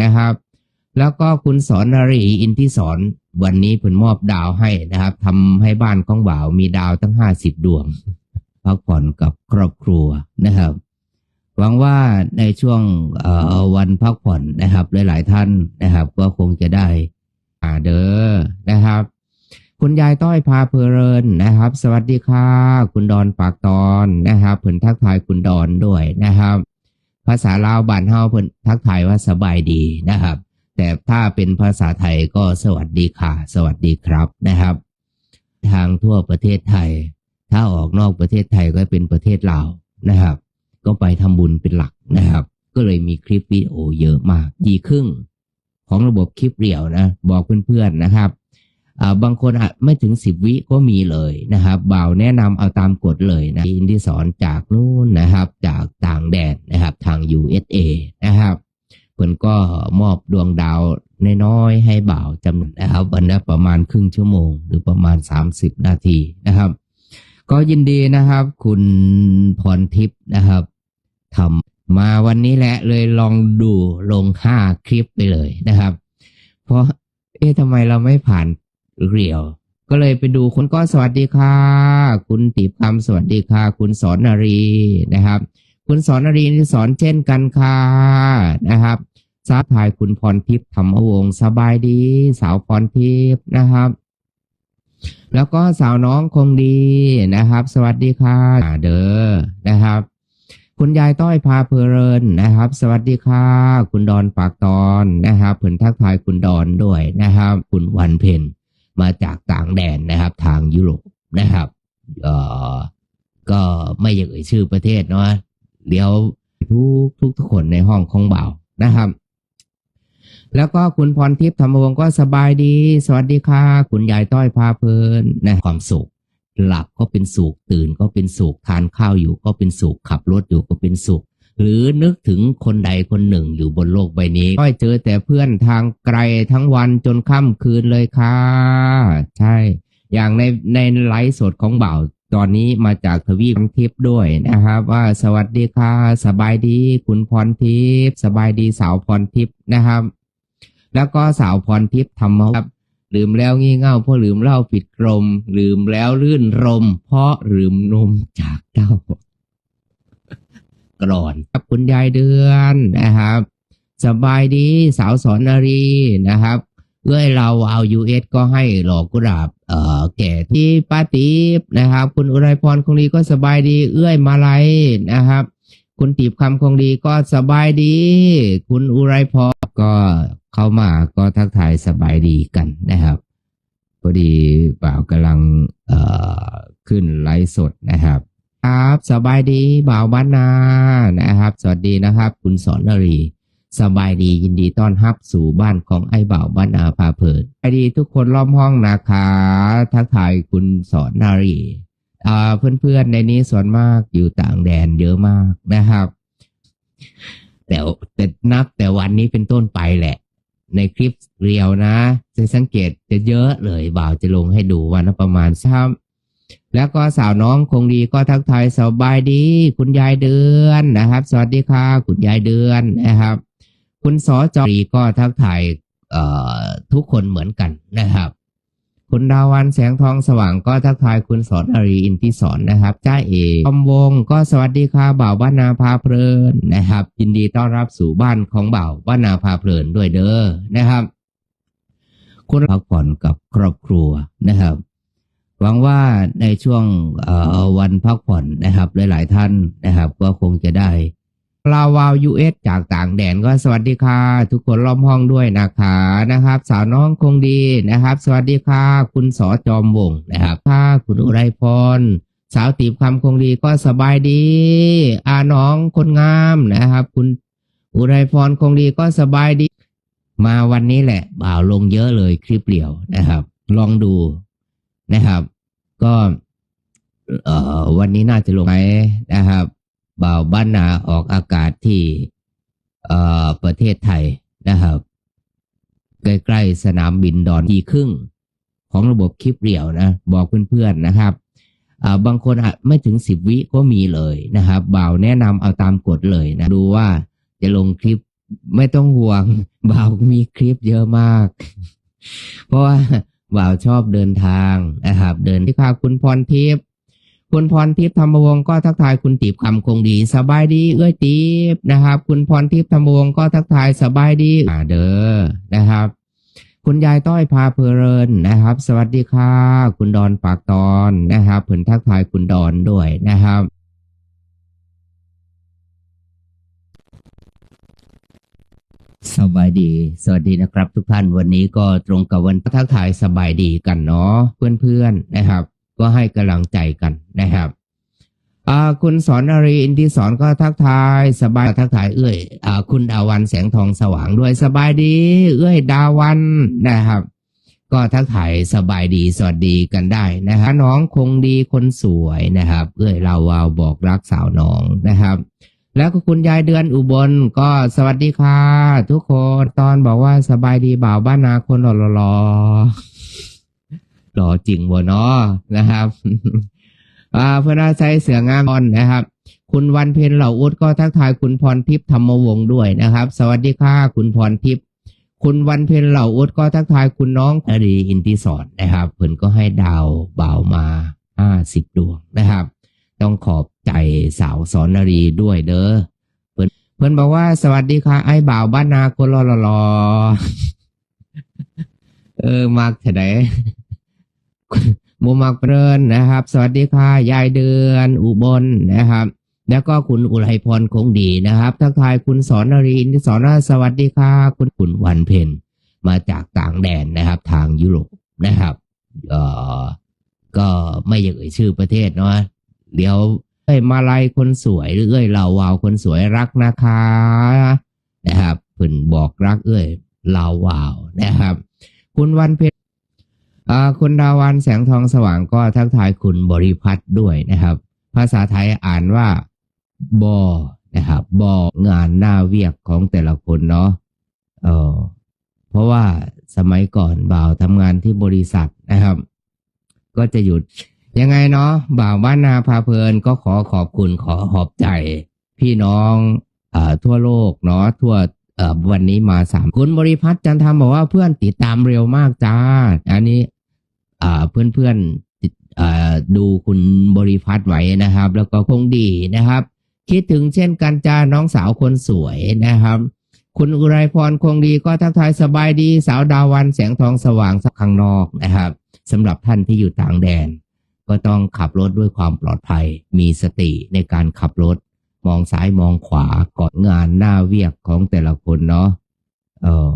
นะครับ แล้วก็คุณสอนนารีอินทิสอนวันนี้เพิ่นมอบดาวให้นะครับทำให้บ้านของบ่าวมีดาวทั้งห้าสิบดวงพักผ่อนกับครอบครัวนะครับ หวังว่าในช่วงวันพักผ่อนนะครับ หลาย ๆ ท่านนะครับ ก็คงจะได้อ่าเด้อนะครับ คุณยายต้อยพาเพลินนะครับ สวัสดีค่ะ คุณดอนปากตอนนะครับเพิ่นทักทายคุณดอนด้วยนะครับ ภาษาลาวบ้านเฮาเพิ่นทักทายว่าสบายดีนะครับ แต่ถ้าเป็นภาษาไทยก็สวัสดีค่ะ สวัสดีครับนะครับ ทางทั่วประเทศไทย ถ้าออกนอกประเทศไทยก็เป็นประเทศลาวนะครับ ก็ไปทำบุญเป็นหลักนะครับ ก็เลยมีคลิปวิดีโอเยอะมาก ดีครึ่งของระบบคลิปเรียวนะ บอกเพื่อนๆนะครับ บางคนไม่ถึงสิบวิก็มีเลยนะครับบ่าวแนะนำเอาตามกฎเลยนะอินที่สอนจากนู่นนะครับ จากต่างแดนนะครับทาง USA นะครับเพิ่นก็มอบดวงดาวน้อยๆให้บ่าวจำนวนนะครับวันละประมาณครึ่งชั่วโมง หรือประมาณ 30 นาทีนะครับ ก็ยินดีนะครับ คุณพรทิพย์นะครับทำมาวันนี้แหละเลยลองดูลงห้าคลิปไปเลยนะครับ เพราะเอ๊ะทำไมเราไม่ผ่าน เรียว ก็เลยไปดูคุณก็สวัสดีค่ะ คุณติบคำสวัสดีค่ะ คุณสอนนารีนะครับ คุณสอนนารีนี่สอนเช่นกันค่ะนะครับทราบทายคุณพรทิพย์ธรรมวงศ์สบายดี สาวพรทิพย์นะครับ แล้วก็สาวน้องคงดีนะครับ สวัสดีค่ะเด้อนะครับ คุณยายต้อยพาเพลินนะครับ สวัสดีค่ะ คุณดอนปากตอนนะครับเพิ่นทักทายคุณดอนด้วยนะครับ คุณวันเพ็ญ มาจากต่างแดนนะครับ ทางยุโรปนะครับเอ่อก็ไม่อยากเอ่ยชื่อประเทศเนาะเดี๋ยวทุกทุกทุกคนในห้องของเบานะครับ แล้วก็คุณพรทิพย์ธรรมวงศ์ก็สบายดี สวัสดีค่ะ คุณยายต้อยพาเพลินนะความสุข หลับก็เป็นสุขตื่นก็เป็นสุขทานข้าวอยู่ก็เป็นสุขขับรถอยู่ก็เป็นสุข หรือนึกถึงคนใดคนหนึ่งอยู่บนโลกใบนี้ก็เจอแต่เพื่อนทางไกลทั้งวันจนค่ำคืนเลยค่ะ ใช่ อย่างในในไลฟ์สดของบ่าวตอนนี้มาจากทวีปทิพย์ด้วยนะครับ ว่าสวัสดีค่ะ สบายดีคุณพรทิพย์สบายดีสาวพรทิพย์นะครับ แล้วก็สาวพรทิพย์ทำมาครับลืมแล้วงี่เง่าเพราะลืมเล้าผิดกรมลืมแล้วลื่นรม เพราะลืมนมจากเต้า กรอนครับคุณยายเดือนนะครับ สบายดีสาวสอนนารีนะครับเอื้อยเราเอายูเอสก็ให้หลอกกุหลาบเอ่อแก่ที่ป้าตีบนะครับ คุณอุไรพรคงดีก็สบายดี เอื้อยมาลัยนะครับ คุณตีบคำคงดีก็สบายดี คุณอุไรพรก็เข้ามาก็ทักทายสบายดีกันนะครับพอดีบ่าวกำลังเอ่อขึ้นไลฟ์สดนะครับ ครับสบายดีบ่าวบ้านนานะครับ สวัสดีนะครับ คุณสอนนรีสบายดียินดีต้อนรับสู่บ้านของไอ้บ่าวบ้านนาพาเพลินสบายดีทุกคนล้อมห้องนะคะทักทายคุณสอนนารีอ่าเพื่อนๆในนี้ส่วนมากอยู่ต่างแดนเยอะมากนะครับ แต่แต่นับแต่วันนี้เป็นต้นไปแหละ ในคลิปเรียวนะ จะสังเกตจะเยอะเลยบ่าวจะลงให้ดูวันละประมาณซ้ำ แล้วก็สาวน้องคงดีก็ทักทายสบายดี คุณยายเดือนนะครับ สวัสดีค่ะ คุณยายเดือนนะครับ คุณสอจอรีก็ทักทายเอ่อทุกคนเหมือนกันนะครับ คุณดาวันแสงทองสว่างก็ทักทายคุณสอนอรีอินทิสอนนะครับจ้าเอกคอมวงก็สวัสดีค่ะบ่าวบ้านนาพาเพลินนะครับ ยินดีต้อนรับสู่บ้านของบ่าวบ้านนาพาเพลินด้วยเด้อนะครับคุณพักผ่อนกับครอบครัวนะครับ หวังว่าในช่วงวันพักผ่อนนะครับ หลาย ๆ ท่านนะครับ ก็คงจะได้ลาวาวยูเอสจากต่างแดนก็สวัสดีค่ะ ทุกคนล้อมห้องด้วยนะคะนะครับ สาวน้องคงดีนะครับ สวัสดีค่ะ คุณสอจอมวงนะครับค่ะคุณอุไรพรสาวตีบคำคงดีก็สบายดีอาน้องคนงามนะครับ คุณอุไรพรคงดีก็สบายดี มาวันนี้แหละ บ่าวลงเยอะเลยคลิปเดียวนะครับ ลองดู นะครับ ก็เอ่อวันนี้น่าจะลงไหมนะครับบ่าวบ้านนาออกอากาศที่เอ่อประเทศไทยนะครับ ใกล้ๆสนามบินดอนทีครึ่ง ของระบบคลิปเรียวนะ บอกเพื่อนๆนะครับบางคนอาจไม่ถึงสิบวิก็มีเลยนะครับบ่าวแนะนำเอาตามกฎเลยนะ ดูว่าจะลงคลิปไม่ต้องห่วงบ่าวมีคลิปเยอะมาก เพราะว่า บ่าวชอบเดินทางนะครับเดินที่ค่ะคุณพรทิพย์คุณพรทิพย์ธรรมวงศ์ก็ทักทายคุณตีบคำคงดี สบายดีเอ้ยตีบนะครับ คุณพรทิพย์ธรรมวงศ์ก็ทักทายสบายดีอ่าเด้อนะครับ คุณยายต้อยพาเพลินนะครับ สวัสดีค่ะ คุณดอนปากตอนนะครับผลทักทายคุณดอนด้วยนะครับ สบายดี สวัสดีนะครับ ทุกท่านวันนี้ก็ตรงกับวันทักทายสบายดีกันเนาะเพื่อนๆนะครับ ก็ให้กำลังใจกันนะครับคุณสอนนารีอินทิสอนก็ทักทายสบายทักทายเอื้อยอคุณดาวันแสงทองสว่างด้วยสบายดี เอื้อยดาวันนะครับ ก็ทักทายสบายดีสวัสดีกันได้นะครับน้องคงดีคนสวยนะครับ เอื้อยเราวาวบอกรักสาวน้องนะครับ แล้วก็คุณยายเดือนอุบลก็สวัสดีค่ะ ทุกคนตอนบอกว่าสบายดีบ่าวบ้านนาคนหล่อหล่อหล่อจริงวะเนาะนะครับอ่าพระราชัยเสืองามอนนะครับ คุณวันเพ็ญเหล่าอุดก็ทักทายคุณพรทิพย์ธรรมวงศ์ด้วยนะครับ สวัสดีค่ะ คุณพรทิพย์คุณวันเพ็ญเหล่าอุดก็ทักทายคุณน้องอดีอินทิสอนนะครับเพิ่นก็ให้ดาวเบ่ามาห้าสิบดวงนะครับ ต้องขอบใจสาวสอนนรีด้วยเด้อเพื่อนเพื่อนบอกว่าสวัสดีค่ะ ไอ้บ่าวบ้านนาคนรอรอเออมากเถอไหนมูมักเปรินนะครับ สวัสดีค่ะ ยายเดือนอุบลนะครับ แล้วก็คุณอุไรพรคงดีนะครับทักทายคุณสอนนรีนสอนนาสวัสดีค่ะ คุณคุณวันเพ็ญมาจากต่างแดนนะครับ ทางยุโรปนะครับเออก็ไม่อยากเอ่ยชื่อประเทศเนาะ เดี๋ยวเอ้ยมาลายคนสวยหรือเอ้ยเหล่าวาวคนสวยรักนะคะนะครับเพิ่นบอกรักเอ้ยเหล่าวาวนะครับ คุณวันเพ็ญคุณดาวันแสงทองสว่างก็ทักทายคุณบริพัตรด้วยนะครับ ภาษาไทยอ่านว่าบอนะครับบองานหน้าเวียกของแต่ละคนเนาะเออเพราะว่าสมัยก่อนบ่าวทำงานที่บริษัทนะครับ ก็จะหยุด ยังไงเนาะบ่าวบ้านนาพาเพลินก็ขอขอบคุณขอขอบใจ พี่น้องอทั่วโลกเนาะทั่ววันนี้มาสามคุณบริพัตรจันทร์บอกว่าเพื่อนติดตามเร็วมากจ้า อันนี้เพื่อนเพื่อนดูคุณบริพัตรไว้นะครับ แล้วก็คงดีนะครับ คิดถึงเช่นกันจ้าน้องสาวคนสวยนะครับ คุณอุไรพรคงดีก็ทักทายสบายดี สาวดาวันแสงทองสว่างสักข้างนอกนะครับสำหรับท่านที่อยู่ต่างแดน ก็ต้องขับรถด้วยความปลอดภัย มีสติในการขับรถ มองซ้ายมองขวาก่อนงานหน้าเวียกของแต่ละคนเนาะเออ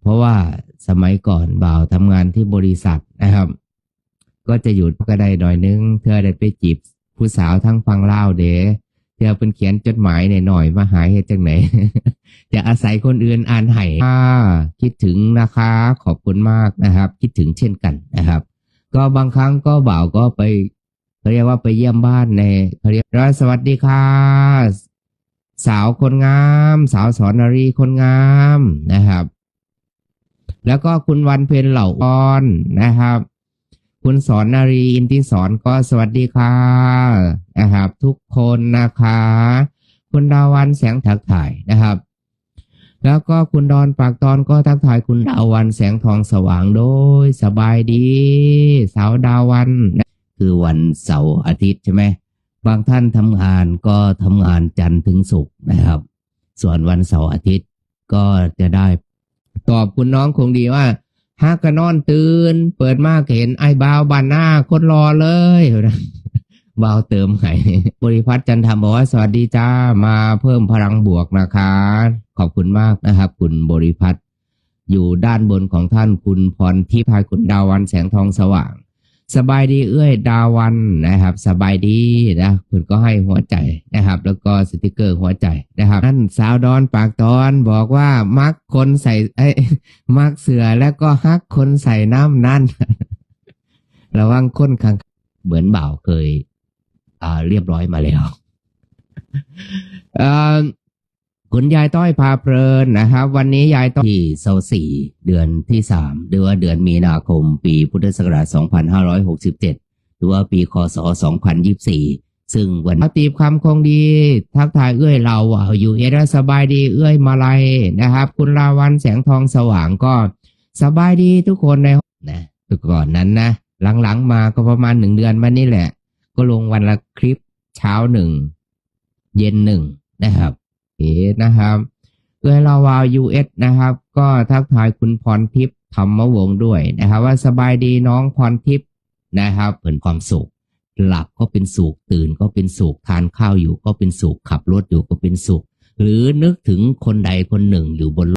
เพราะว่าสมัยก่อนบ่าวทำงานที่บริษัทนะครับ ก็จะหยุดก็ได้หน่อยนึง เธอได้ไปจีบผู้สาวทั้งฟังเล่าเด้เธอเป็นเขียนจดหมายหน่อยๆมาหายเหตุจังไหนจะอาศัยคนอื่นอ่านให้คิดถึงนะคะ ขอบคุณมากนะครับ คิดถึงเช่นกันนะครับ ก็บางครั้งก็บ่าวก็ไปเขาเรียกว่าไปเยี่ยมบ้านในเขาเรียกว่าสวัสดีค่ะ สาวคนงาม สาวสอนนารีคนงามนะครับ แล้วก็คุณวันเพ็ญเหล่าอ่อนนะครับ คุณสอนนารีอินทิสอนก็สวัสดีค่ะนะครับ ทุกคนนะคะ คุณดาวันแสงถักถ่ายนะครับ แล้วก็คุณดอนปากตอนก็ทักทายคุณดาวันแสงทองสว่างโดยสบายดี สาวดาวันนะคือวันเสาร์อาทิตย์ใช่ไหมบางท่านทำงานก็ทำงานจันทร์ถึงศุกร์นะครับ ส่วนวันเสาร์อาทิตย์ก็จะได้ ตอบคุณน้องคงดีว่าฮักกะนอนตื่น เปิดมากเห็นไอ้บาวบานหน้าคนรอเลย บาวเติมไห้บริพัตรจันทร์บอกว่าสวัสดีจ้ามาเพิ่มพลังบวกนะคะ ขอบคุณมากนะครับ คุณบริพัตรอยู่ด้านบนของท่านคุณพรทิพายคุณดาวันแสงทองสว่าง สบายดีเอ้ยดาวันนะครับ สบายดีนะ คุณก็ให้หัวใจนะครับ แล้วก็สติกเกอร์หัวใจนะครับนั่นสาวดอนปากตอนบอกว่ามักคนใส่เอ้มักเสือแล้วก็ฮักคนใส่น้ำนั่นระวังคนข้างเหมือนบ่าวเคย เรียบร้อยมาแล้วอ่อคุณยายต้อยพาเพลินนะครับ วันนี้ยายต้อยที่เสาสี่เดือนที่สามหรือว่าเดือนมีนาคม ปีพุทธศักราช 2567 หรือว่าปีคศ 2024 ซึ่งวันนี้ตีบคำคงดี ทักทายเอื้อยเราว่าอยู่เอราสบายดีเอื้อยมาลัยนะครับ คุณลาวันแสงทองสว่างก็สบายดีทุกคนในนะต่ก่อนนั้นนะ หลังๆมาก็ประมาณหนึ่งเดือนมานี่แหละ ก็ลงวันละคลิปเช้าหนึ่ง เย็นหนึ่งนะครับเอ๋นะครับเอื้อยลาวาวยูเอสนะครับ ก็ทักทายคุณพรทิพย์ธรรมวงศ์ด้วยนะครับ ว่าสบายดีน้องพรทิพย์นะครับเพิ่นความสุข หลับก็เป็นสุขตื่นก็เป็นสุขทานข้าวอยู่ก็เป็นสุขขับรถอยู่ก็เป็นสุข หรือนึกถึงคนใดคนหนึ่งอยู่บน